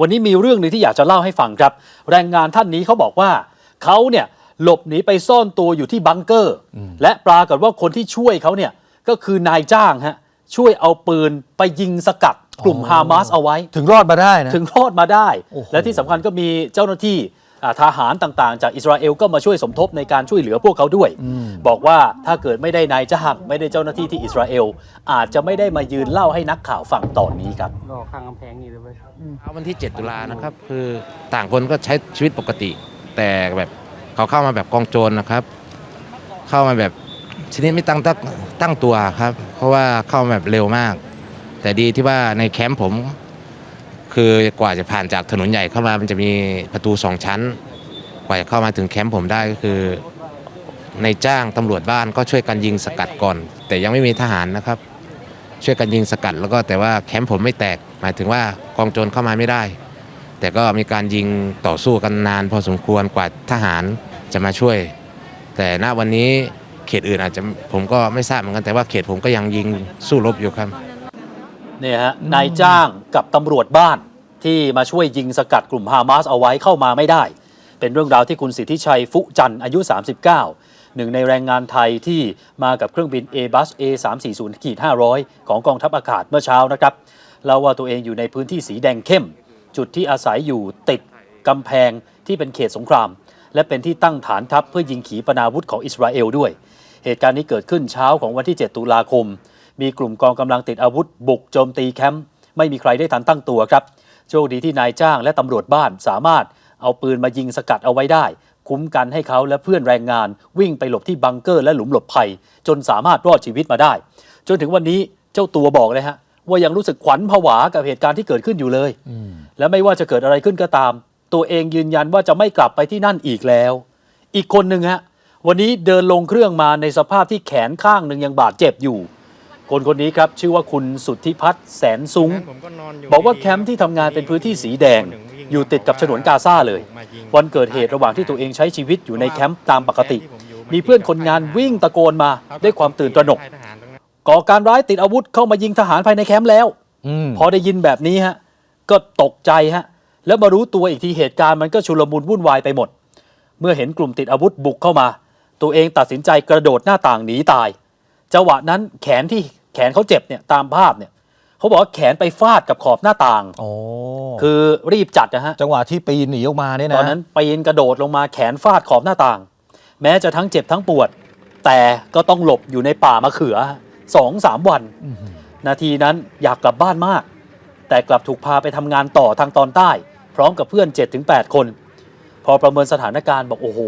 วันนี้มีเรื่องหนึงที่อยากจะเล่าให้ฟังครับ แรงงานท่านนี้เขาบอกว่าเขาเนี่ยหลบหนีไปซ่อนตัวอยู่ที่บังเกอร์ และปรากฏว่าคนที่ช่วยเขาเนี่ยก็คือนายจ้างฮะช่วยเอาปืนไปยิงสกัดกลุ่มอ๋อฮามาสเอาไว้ ถึงรอดมาได้นะ ถึงรอดมาได้โอ้โหและที่สำคัญก็มีเจ้าหน้าที่อ่า ทหารต่างๆ จากอิสราเอลก็มาช่วยสมทบในการช่วยเหลือพวกเขาด้วยอืมบอกว่าถ้าเกิดไม่ได้นายจ้างไม่ได้เจ้าหน้าที่ที่อิสราเอล อาจจะไม่ได้มายืนเล่าให้นักข่าวฟังตอนนี้ครับรอข้างกำแพงนี่เลยเว้ยเช้าวันที่ 7 ตุลานะครับ คือต่างคนก็ใช้ชีวิตปกติ แต่แบบเขาเข้ามาแบบกองโจรนะครับ เข้ามาแบบชนิดไม่ตั้งตั้งตั้งตัวครับ เพราะว่าเข้ามาแบบเร็วมาก แต่ดีที่ว่าในแคมป์ผม คือกว่าจะผ่านจากถนนใหญ่เข้ามามันจะมีประตูสองชั้น กว่าจะเข้ามาถึงแคมป์ผมได้ก็คือ ในจ้างตำรวจบ้านก็ช่วยกันยิงสกัดก่อน แต่ยังไม่มีทหารนะครับ ช่วยกันยิงสกัดแล้วก็แต่ว่าแคมป์ผมไม่แตก หมายถึงว่ากองโจรเข้ามาไม่ได้ แต่ก็มีการยิงต่อสู้กันนาน พอสมควรกว่าทหารจะมาช่วย แต่ณวันนี้เขตอื่นอาจจะผมก็ไม่ทราบเหมือนกันแต่ว่าเขตผมก็ยังยิงสู้รบอยู่ครับ เนี่ยฮะนายจ้างกับตำรวจบ้านที่มาช่วยยิงสกัดกลุ่มฮามาสเอาไว้เข้ามาไม่ได้ เป็นเรื่องราวที่คุณสิทธิชัยฟุจันทร์อายุ 39 หนึ่งในแรงงานไทยที่มากับเครื่องบิน Airbus A340 500 ของกองทัพอากาศเมื่อเช้านะครับเล่าว่าตัวเองอยู่ในพื้นที่สีแดงเข้ม จุดที่อาศัยอยู่ติดกำแพงที่เป็นเขตสงคราม และเป็นที่ตั้งฐานทัพเพื่อยิงขีปนาวุธของอิสราเอลด้วย เหตุการณ์นี้เกิดขึ้นเช้าของวันที่ 7 ตุลาคม มีกลุ่มกองกำลังติดอาวุธ บุกโจมตีแคมป์ไม่มีใครได้ทันตั้งตัวครับ โชคดีที่นายจ้างและตำรวจบ้านสามารถเอาปืนมายิงสกัดเอาไว้ได้ คุ้มกันให้เขาและเพื่อนแรงงาน วิ่งไปหลบที่บังเกอร์และหลุมหลบภัย จนสามารถรอดชีวิตมาได้ จนถึงวันนี้เจ้าตัวบอกเลยฮะว่ายังรู้สึกขวัญผวากับเหตุการณ์ที่เกิดขึ้นอยู่เลย และไม่ว่าจะเกิดอะไรขึ้นก็ตาม ตัวเองยืนยันว่าจะไม่กลับไปที่นั่นอีกแล้ว อีกคนหนึ่งฮะวันนี้เดินลงเครื่องมาในสภาพที่แขนข้างหนึ่งยังบาดเจ็บอยู่ คนคนนี้ครับชื่อว่าคุณสุทธิพัฒน์แสนซุ้ง บอกว่าแคมป์ที่ทำงานเป็นพื้นที่สีแดง อยู่ติดกับฉนวนกาซาเลย วันเกิดเหตุระหว่างที่ตัวเองใช้ชีวิตอยู่ในแคมป์ตามปกติ มีเพื่อนคนงานวิ่งตะโกนมาด้วยความตื่นตระหนก ก่อการร้ายติดอาวุธเข้ามายิงทหารภายในแคมป์แล้วอืมพอได้ยินแบบนี้ฮะก็ตกใจฮะแล้วมารู้ตัวอีกทีเหตุการณ์มันก็ชุลมุนวุ่นวายไปหมด เมื่อเห็นกลุ่มติดอาวุธบุกเข้ามา ตัวเองตัดสินใจกระโดดหน้าต่างหนีตายจังหวะนั้นแขนที่ แขนเขาเจ็บเนี่ยตามภาพเนี่ยเขาบอกว่าแขนไปฟาดกับขอบหน้าต่าง โอ้คือรีบจัดนะฮะจังหวะที่ปีนหนีออกมาเนี่ยนะตอนนั้นปีนกระโดดลงมาแขนฟาดขอบหน้าต่าง แม้จะทั้งเจ็บทั้งปวด แต่ก็ต้องหลบอยู่ในป่ามะเขือสองสามวัน อื้อหือนาทีนั้นอยากกลับบ้านมาก แต่กลับถูกพาไปทำงานต่อทางตอนใต้ พร้อมกับเพื่อน 7-8 คน พอประเมินสถานการณ์บอกโอ้โห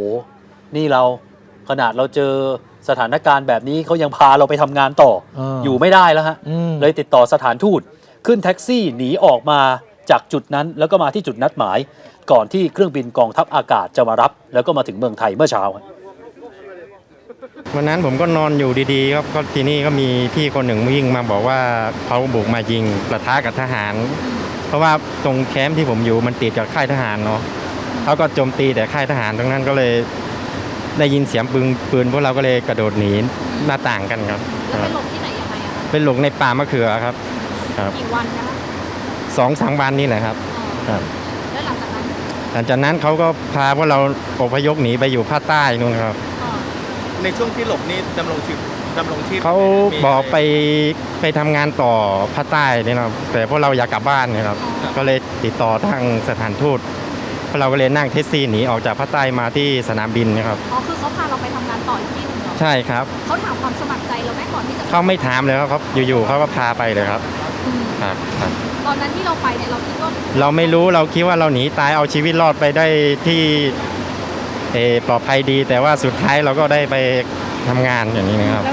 นี่เราขนาดเราเจอ สถานการณ์แบบนี้เขายังพาเราไปทำงานต่อเอออยู่ไม่ได้แล้วฮะ อืม เลยติดต่อสถานทูต ขึ้นแท็กซี่หนีออกมาจากจุดนั้นแล้วก็มาที่จุดนัดหมาย ก่อนที่เครื่องบินกองทัพอากาศจะมารับ แล้วก็มาถึงเมืองไทยเมื่อเช้าฮะ วันนั้นผมก็นอนอยู่ดีๆครับก็ทีนี้ก็มีพี่คนหนึ่งวิ่งมาบอกว่าเขาบุกมายิงประทะกับทหาร เพราะว่าตรงแคมป์ที่ผมอยู่มันติดกับค่ายทหารเนาะเขาก็โจมตีแต่ค่ายทหารตรงนั้นก็เลย ได้ยินเสียงปืนปืนพวกเราก็เลยกระโดดหนีหน้าต่างกันครับแล้วไปหลบที่ไหนยังไงอะคะเป็นหลงในป่ามะเขือครับ ครับ กี่วันนะคะสองสามวันนี่แหละครับอ๋อครับ แล้วหลังจากนั้นหลังจากนั้นเขาก็พาพวกเราอพยพหนีไปอยู่ภาคใต้นู่นครับ อ๋อในช่วงที่หลบนี่ดำรงชีพดำรงชีพเขามีบอกไปไปทำงานต่อภาคใต้นี่นะครับแต่พวกเราอยากกลับบ้านนะครับ ก็เลยติดต่อทางสถานทูตพวก เราก็เลยนั่งแท็กซี่หนีออกจากภาคใต้มาที่สนามบินนะครับ อ๋อคือเขาพาเราไปทำงานต่ออีกที่หนึ่งเหรอใช่ครับเขาถามความสมัครใจเราไหมก่อนที่จะเขาไม่ถามเลยครับเขาอยู่ๆเขาก็พาไปเลยครับอืมครับครับ ตอนนั้นที่เราไปเนี่ยเราคิดว่าเราไม่รู้เราคิดว่าเราหนีตายเอาชีวิตรอดไปได้ที่เออปลอดภัยดี แต่ว่าสุดท้ายเราก็ได้ไปทำงานอย่างนี้นะครับ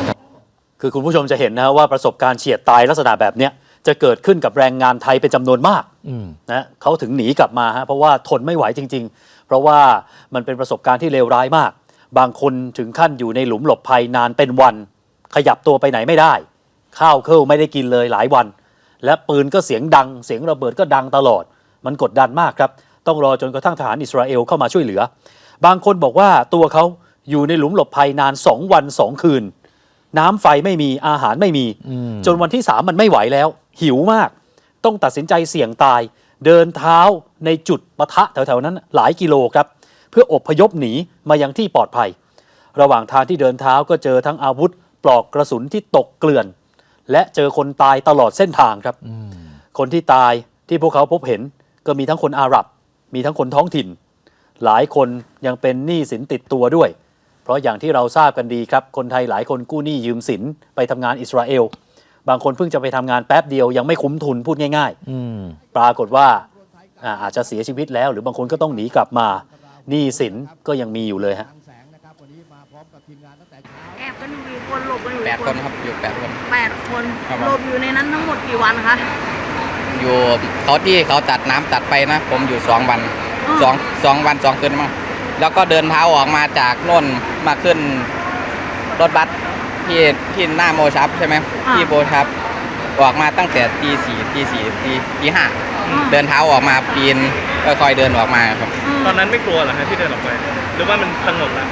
คือคุณผู้ชมจะเห็นนะว่าประสบการณ์เฉียดตายลักษณะแบบเนี้ย จะเกิดขึ้นกับแรงงานไทยเป็นจำนวนมากอืมนะเขาถึงหนีกลับมาฮะเพราะว่าทนไม่ไหวจริง ๆ เพราะว่ามันเป็นประสบการณ์ที่เลวร้ายมาก บางคนถึงขั้นอยู่ในหลุมหลบภัยนานเป็นวัน ขยับตัวไปไหนไม่ได้ ข้าวเครื่องไม่ได้กินเลยหลายวัน และปืนก็เสียงดัง เสียงระเบิดก็ดังตลอด มันกดดันมากครับ ต้องรอจนกระทั่งทหารอิสราเอลเข้ามาช่วยเหลือ บางคนบอกว่าตัวเขาอยู่ในหลุมหลบภัยนาน2วัน2คืน น้ำไฟไม่มีอาหารไม่มีอืมจนวันที่3มันไม่ไหวแล้ว หิวมาก ต้องตัดสินใจเสี่ยงตาย เดินเท้าในจุดปะทะแถวๆนั้นหลายกิโลครับ เพื่ออพยพหนีมายังที่ปลอดภัย ระหว่างทางที่เดินเท้าก็เจอทั้งอาวุธ ปลอกกระสุนที่ตกเกลื่อน และเจอคนตายตลอดเส้นทางครับคนที่ตายที่พวกเขาพบเห็น ก็มีทั้งคนอาหรับ มีทั้งคนท้องถิ่น หลายคนยังเป็นหนี้สินติดตัวด้วยเพ ราะอย่างที่เราทราบกันดีครับ คนไทยหลายคนกู้หนี้ยืมสินไปทำงานอิสราเอล บางคนเพิ่งจะไปทำงานแป๊บเดียวยังไม่คุ้มทุนพูดง่ายอืมๆปรากฏว่าอ่าอาจจะเสียชีวิตแล้ว หรือบางคนก็ต้องหนีกลับมาหนี้สินก็ยังมีอยู่เลยฮะแอบกันอยู่กี่คนหลบกันอยู่แปดกี่คนครับอยู่แปดคนแปดคนครับผมหลบอยู่ในนั้นทั้งหมดกี่วันคะอยู่เขาที่เขาตัดน้ำตัดไฟนะ ผมอยู่สองวันอืมสองสองวันสองคืนมั้ง แล้วก็เดินเท้าออกมาจากโน่นมาขึ้นรถบัสที่ที่หน้าโมชับใช่ไหมที่โมชับออกมาตั้งแต่ตีสี่ตีสี่ตีตีห้าเดินเท้าออกมาปีนค่อยๆเดินออกมาครับมตอนนั้นไม่กลัวเหรอฮะที่เดินออกไป หรือว่ามันสงบแล้ว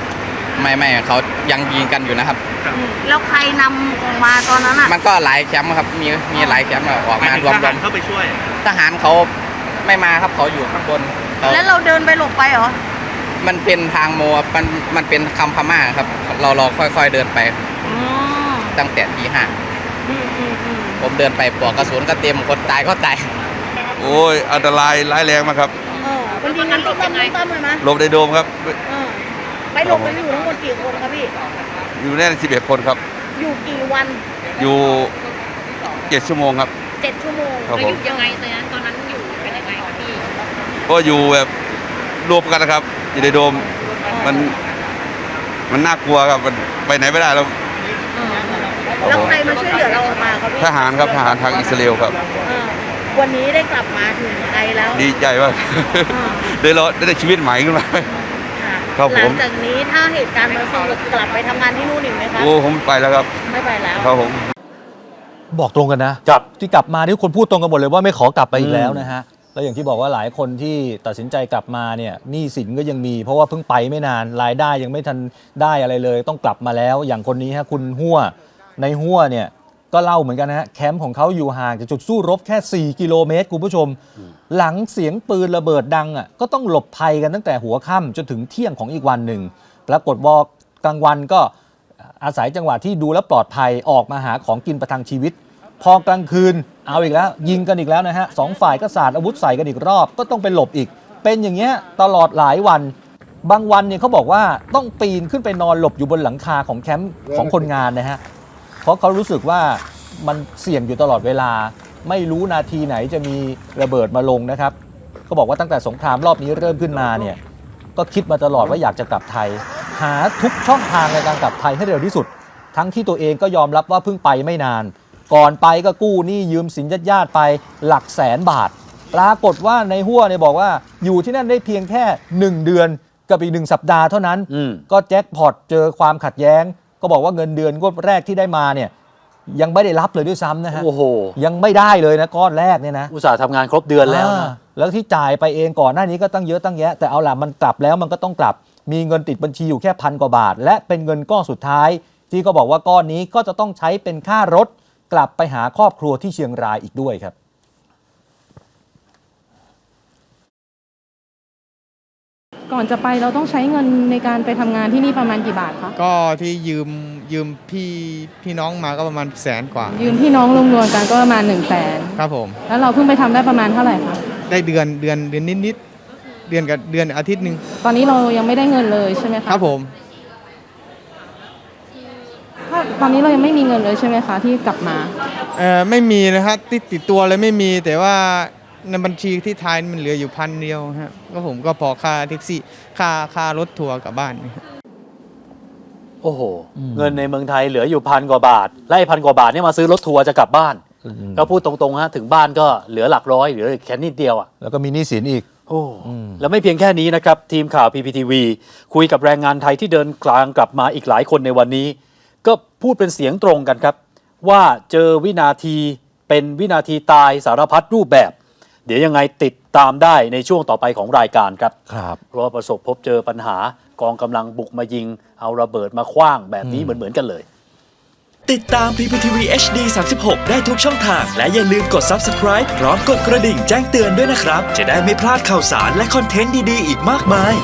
ไม่ไม่เขายังยิงกันอยู่นะครับอืมแล้วใครนำออกมาตอนนั้นอะมันก็หลายแคมป์ครับมีมีหลายแคมป์อะออกหมายมาถึงรวมทรหาวรมเข้าไปช่วย ทหารเขาไม่มาครับเขาอยู่ข้างบนเขาแล้วเราเดินไปหลบไปเหรอ มันเป็นทางโมมันมันเป็นคำพม่าครับ เราเราค่อยๆเดินไปอ๋อตั้งแต่ทีห้าอืมอืมอืมผมเดินไปปลอกกระสุนก็เต็มคนตายก็ตาย โอ้ยอันตรายร้ายแรงมากครับเออมันยิงกันตุ้มตั้มตุ้มตั้มเลยไหมหลบในโดมครับ เออไปหลบกันอยู่ทั้งหมดกี่คนครับพี่ อยู่แน่สิบเอ็ดคนครับ อยู่กี่วันอยู่เจ็ดชั่วโมงครับ เจ็ดชั่วโมงครับแล้วผอม ยู่ยังไงตอนนั้นตอนนั้นอยู่เป็นยังไงครับพี่ก็อยู่แบบรวมกันนะครับ อยู่ในโดมมัน มันน่ากลัวครับมันไปไหนไม่ได้แล้วเออแล้วใครมาช่วยเหลือเราออกมาครับพี่ทหารครับทหารทางอิสราเอลครับ เออวันนี้ได้กลับมาถึงไทยแล้ว ดีใจมากได้รอได้ชีวิตใหม่ขึ้นมา ค่ะครับผมหลังจากนี้ถ้าเหตุการณ์มันสงบกลับไปทำงานที่นู่นอีกไหมคะโอ้ผมไปแล้วครับไม่ไปแล้ว ครับผม บอกตรงกันนะ ครับ ที่กลับมาที่คนพูดตรงกันหมดเลยว่าไม่ขอกลับไปอีอืกมแล้วนะฮะ แล้วอย่างที่บอกว่าหลายคนที่ตัดสินใจกลับมาเนี่ยหนี้สินก็ยังมี เพราะว่าเพิ่งไปไม่นานรายได้ยังไม่ทันได้อะไรเลย ต้องกลับมาแล้ว อย่างคนนี้ฮะคุณหัวในหัวเนี่ยก็เล่าเหมือนกันนะฮะแคมป์ของเขาอยู่ห่างจากจุดสู้รบแค่ 4 กิโลเมตรคุณผู้ชม หลังเสียงปืนระเบิดดังอะก็ต้องหลบภัยกันตั้งแต่หัวค่ำจนถึงเที่ยงของอีกวันหนึ่งปรากฏว่ากลางวันก็อาศัยจังหวะที่ดูแลปลอดภัยออกมาหาของกินประทังชีวิต พอกลางคืนเอาอีกแล้ว ยิงกันอีกแล้วนะฮะสองฝ่ายก็สาดอาวุธใส่กันอีกรอบก็ต้องไปหลบอีก เป็นอย่างเงี้ยตลอดหลายวัน บางวันเนี่ยเขาบอกว่าต้องปีนขึ้นไปนอนหลบอยู่บนหลังคาของแคมป์ของคนงานนะฮะเพราะเขารู้สึกว่ามันเสี่ยงอยู่ตลอดเวลา ไม่รู้นาทีไหนจะมีระเบิดมาลงนะครับเขาบอกว่าตั้งแต่สงครามรอบนี้เริ่มขึ้นมาเนี่ยก็คิดมาตลอดว่าอยากจะกลับไทย หาทุกช่องทางในการกลับไทยให้เร็วที่สุด ทั้งที่ตัวเองก็ยอมรับว่าเพิ่งไปไม่นาน ก่อนไปก็กู้หนี้ยืมสินญาติๆไปหลักแสนบาท ปรากฏว่าในหัวเนี่ยบอกว่าอยู่ที่นั่นได้เพียงแค่ 1 เดือนกับอีกหนึ่งสัปดาห์เท่านั้น อืม ก็แจ็คพอตเจอความขัดแย้ง ก็บอกว่าเงินเดือนงวดแรกที่ได้มาเนี่ยยังไม่ได้รับเลยด้วยซ้ำนะฮะโอ้โห ยังไม่ได้เลยนะก้อนแรกเนี่ยนะ อุตส่าห์ทำงานครบเดือนแล้วนะาแล้วที่จ่ายไปเองก่อนหน้านี้ก็ตั้งเยอะตั้งแยะ แต่เอาล่ะมันกลับแล้วมันก็ต้องกลับ มีเงินติดบัญชีอยู่แค่พันกว่าบาท และเป็นเงินก้อนสุดท้าย ที่ก็บอกว่าก้อนนี้ก็จะต้องใช้เป็นค่ารถ กลับไปหาครอบครัวที่เชียงรายอีกด้วยครับก่อนจะไปเราต้องใช้เงินในการไปทำงานที่นี่ประมาณกี่บาทคะก็ที่ยืมยืมพี่พี่น้องมาก็ประมาณแสนกว่า ยืมพี่น้องรวมๆกันก็ประมาณ1นึ่งแสนครับผมแล้วเราเพิ่งไปทำได้ประมาณเท่าไหร่คะได้เดือนเดือนเดือนนิดนิดๆเดือนกับเดือนอาทิตย์หนึ่งตอนนี้เรายังไม่ได้เงินเลยใช่ไหมคะครับผมถ้า ตอนนี้เรายังไม่มีเงินเลยใช่ไหมคะที่กลับมา เอ่อไม่มีนะฮะติดติดตัวเลยไม่มีแต่ว่าในบัญชีที่ไทยมันเหลืออยู่พันเดียวฮะก็ผมก็พอค่าแท็กซี่ค่าค่ารถทัวร์กลับบ้านนะครับ โอ้โห อืม เงินในเมืองไทยเหลืออยู่พันกว่าบาทไล่พันกว่าบาทเนี่ยมาซื้อรถทัวร์จะกลับบ้านก็พูดตรงๆฮะถึงบ้านก็เหลือหลักร้อยเหลือแค่นิดเดียวอะ แล้วก็มีหนี้สินอีก โอ้อืม แล้วไม่เพียงแค่นี้นะครับ ทีมข่าว PPTV คุยกับแรงงานไทยที่เดินกลางกลับมาอีกหลายคนในวันนี้ก็ พูดเป็นเสียงตรงกันครับ ว่าเจอวินาทีเป็นวินาทีตายสารพัดรูปแบบ เดี๋ยวยังไงติดตามได้ในช่วงต่อไปของรายการครับ ครับ เพราะว่าประสบพบเจอปัญหากองกำลังบุกมายิง เอาระเบิดมาคว้างแบบนี้อืมเหมือนๆกันเลย ติดตาม PPTV HD 36 ได้ทุกช่องทาง และอย่าลืมกด Subscribe พร้อมกดกระดิ่งแจ้งเตือนด้วยนะครับ จะได้ไม่พลาดข่าวสารและคอนเทนต์ดี ๆ อีกมากมาย